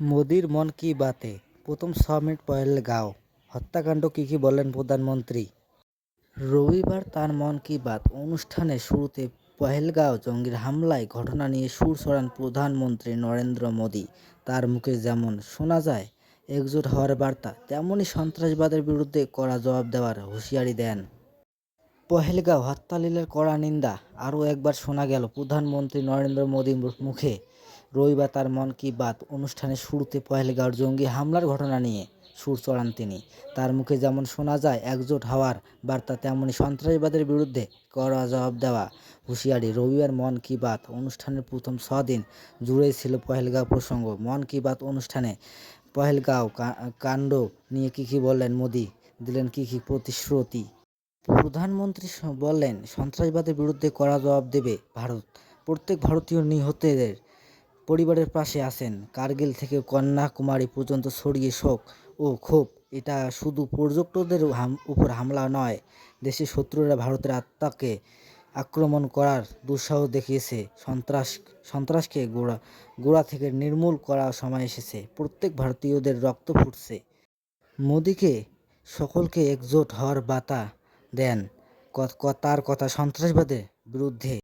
মোদির মন কি বাতে? প্রথম ছ মিনিট পহেলগাঁও হত্যাকাণ্ড কী কী বললেন প্রধানমন্ত্রী? রবিবার তার মন কি বাত? অনুষ্ঠানে শুরুতে পহেলগাঁও জঙ্গির হামলায় ঘটনা নিয়ে সুর ছড়ান প্রধানমন্ত্রী নরেন্দ্র মোদি। তার মুখে যেমন শোনা যায়, একজোট হওয়ার বার্তা তেমনই সন্ত্রাসবাদের বিরুদ্ধে কড়া জবাব দেওয়ার হুঁশিয়ারি দেন। পহেলগাঁও হত্যালীলের কড়া নিন্দা, আরও একবার শোনা গেল প্রধানমন্ত্রী নরেন্দ্র মোদীর মুখে। রবিবার তার মন কি বাত? অনুষ্ঠানের শুরুতে পহেলগাঁওর জঙ্গি হামলার ঘটনা নিয়ে সুর চড়ান তিনি। তার মুখে যেমন শোনা যায়, একজোট হওয়ার বার্তা তেমনই সন্ত্রাসবাদের বিরুদ্ধে কড়া জবাব দেওয়া। হুঁশিয়ারি, রবিবার মন কি বাত? অনুষ্ঠানের প্রথম দিন জুড়েই ছিল পহেলগাঁও প্রসঙ্গ। মন কি বাত অনুষ্ঠানে পহেলগাঁও কাণ্ড নিয়ে কী কী বললেন মোদি? দিলেন কী কী প্রতিশ্রুতি? প্রধানমন্ত্রী বললেন, সন্ত্রাসবাদের বিরুদ্ধে কড়া জবাব দেবে ভারত। প্রত্যেক ভারতীয় নিহতদের পরিবারের পাশে আছেন। কার্গিল থেকে কন্যাকুমারী পর্যন্ত ছড়িয়ে শোক ও ক্ষোভ। এটা শুধু পর্যটকদের উপর হামলা নয় দেশের শত্রুরা ভারতের আত্মাকে আক্রমণ করার দুঃসাহস দেখিয়েছে। সন্ত্রাস, সন্ত্রাসকে গোড়া গোড়া থেকে নির্মূল করার সময় এসেছে। প্রত্যেক ভারতীয়দের রক্ত ফুটছে। মোদিকে সকলকে একজোট হওয়ার বাতা দেন তার কথা সন্ত্রাসবাদের বিরুদ্ধে।